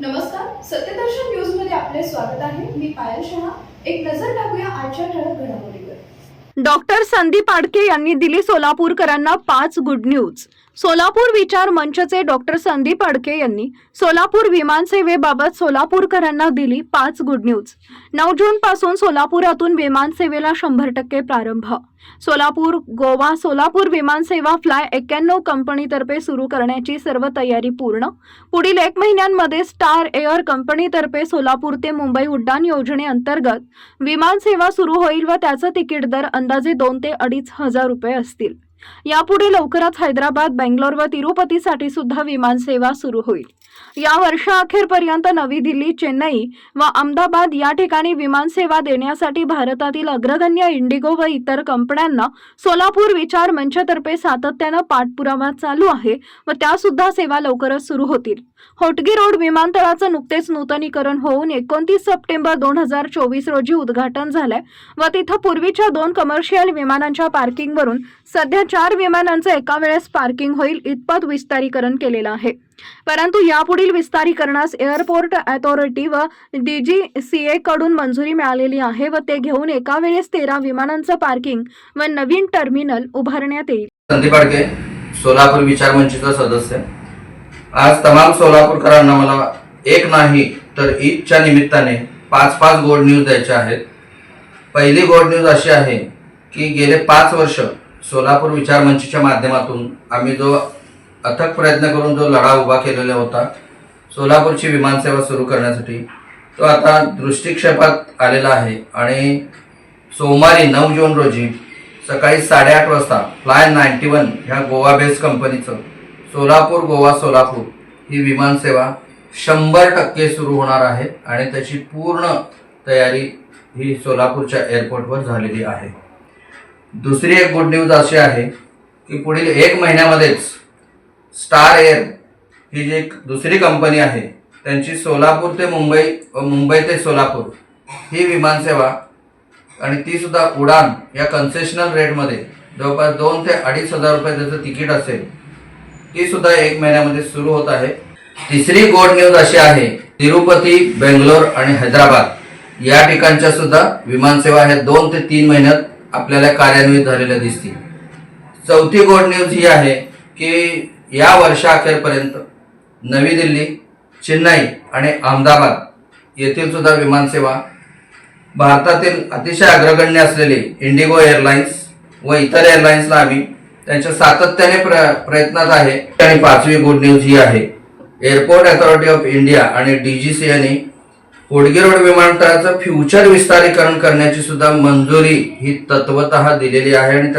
नमस्कार सत्यदर्शन न्यूजमध्ये आपले स्वागत आहे. मी पायल शहा. एक नजर टाकूया आजच्या ठळक घडामोडीवर. डॉक्टर संदीप आडके यांनी दिली सोलापूरकरांना पाच गुड न्यूज सोलापूर विचार मंचचे डॉक्टर संदीप अडके यांनी सोलापूर विमानसेवेबाबत सोलापूरकरांना दिली पाच गुड न्यूज नऊ जून पासून सोलापुरातून विमानसेवेला शंभर टक्के प्रारंभ. सोलापूर गोवा सोलापूर विमानसेवा फ्लाय एक्क्याण्णव कंपनीतर्फे सुरू करण्याची सर्व तयारी पूर्ण. पुढील एक महिन्यांमध्ये स्टार एअर कंपनीतर्फे सोलापूर ते मुंबई उड्डाण योजनेअंतर्गत विमानसेवा सुरू होईल व त्याचं तिकीट दर अंदाजे दोन ते अडीच हजार रुपये असतील. यापुढे लवकरच हैदराबाद बेंगलोर व तिरुपतीसाठी सुद्धा विमानसेवा सुरू होईल. या वर्षाअखेरपर्यंत नवी दिल्ली चेन्नई व अहमदाबाद या ठिकाणी विमानसेवा देण्यासाठी भारतातील अग्रगण्य इंडिगो व इतर कंपन्यांना सोलापूर विचार मंचतर्फे सातत्यानं पाठपुरावा चालू आहे व त्या सुद्धा सेवा लवकरच सुरू होतील. होटगी रोड विमानतळाचं नुकतेच नूतनीकरण होऊन एकोणतीस सप्टेंबर दोन हजार चोवीस रोजी उद्घाटन झालंय व तिथं पूर्वीच्या दोन कमर्शियल विमानांच्या पार्किंगवरून सध्या चार विमानांचं एका वेळेस पार्किंग होईल इतपत विस्तारीकरण केलेलं आहे. परंतु यापुढील विस्तारीकरणास एअरपोर्ट अथॉरिटी व डीजीसीए कडून मंजुरी मिळालेली आहे व ते घेऊन एका वेळेस तेरा विमानांचं पार्किंग व नवीन टर्मिनल उभारण्यात येईल. संदीप आडके सोलापूर विचार मंचचा सदस्य. आज तमाम सोलापूरकरांना मला एक नाही तर ईदच्या निमित्ताने पाच पाच गोड न्यूज द्यायच्या आहेत. पहिली गोड न्यूज अशी आहे की गेले पाच वर्ष सोलापूर विचार मंचच्या माध्यमातून आम्ही जो अथक प्रयत्न करून जो लढा उभा केलेला होता सोलापूरची विमानसेवा सुरू करण्यासाठी तो आता दृष्टिक्षेपात आलेला आहे. आणि सोमवारी नऊ जून रोजी सकाळी साडेआठ वाजता फ्लाय नाईन्टी वन ह्या गोवा बेस्ड कंपनीचं सोलापूर गोवा सोलापूर ही विमानसेवा शंभर टक्के सुरू होणार आहे आणि त्याची पूर्ण तयारी ही सोलापूरच्या एअरपोर्टवर झालेली आहे. दुसरी एक गुड न्यूज अशी आहे की पुढील एक महिन्यामध्येच स्टार एअर ही जी एक दुसरी कंपनी आहे त्यांची सोलापूर ते मुंबई व मुंबई ते सोलापूर ही विमानसेवा आणि ती सुद्धा उडान या कन्सेशनल रेटमध्ये जवळपास दोन ते अडीच हजार रुपये त्याचं तिकीट असेल ती सुद्धा एक महिन्यामध्ये सुरू होत आहे. तिसरी गोड न्यूज अशी आहे तिरुपती बेंगलोर आणि हैदराबाद या ठिकाणच्या सुद्धा विमानसेवा ह्या दोन ते तीन महिन्यात आपल्याला कार्यान्वित झालेल्या दिसतील. चौथी गोड न्यूज ही आहे की या वर्षाअखेरपर्यंत नवी दिल्ली चेन्नई आणि अहमदाबाद येथील सुद्धा विमानसेवा भारतातील अतिशय अग्रगण्य असलेली इंडिगो एअरलाइन्स व इतर एअरलाइन्सला आम्ही त्यांच्या सातत्याने प्र प्रयत्नात आहे. आणि पाचवी गुड न्यूज ही आहे. एअरपोर्ट अथॉरिटी ऑफ इंडिया आणि डीजीसी यांनी होडगे रोड विमानतळाचं फ्युचर विस्तारीकरण करण्याची सुद्धा मंजुरी ही तत्वत दिलेली आहे आणि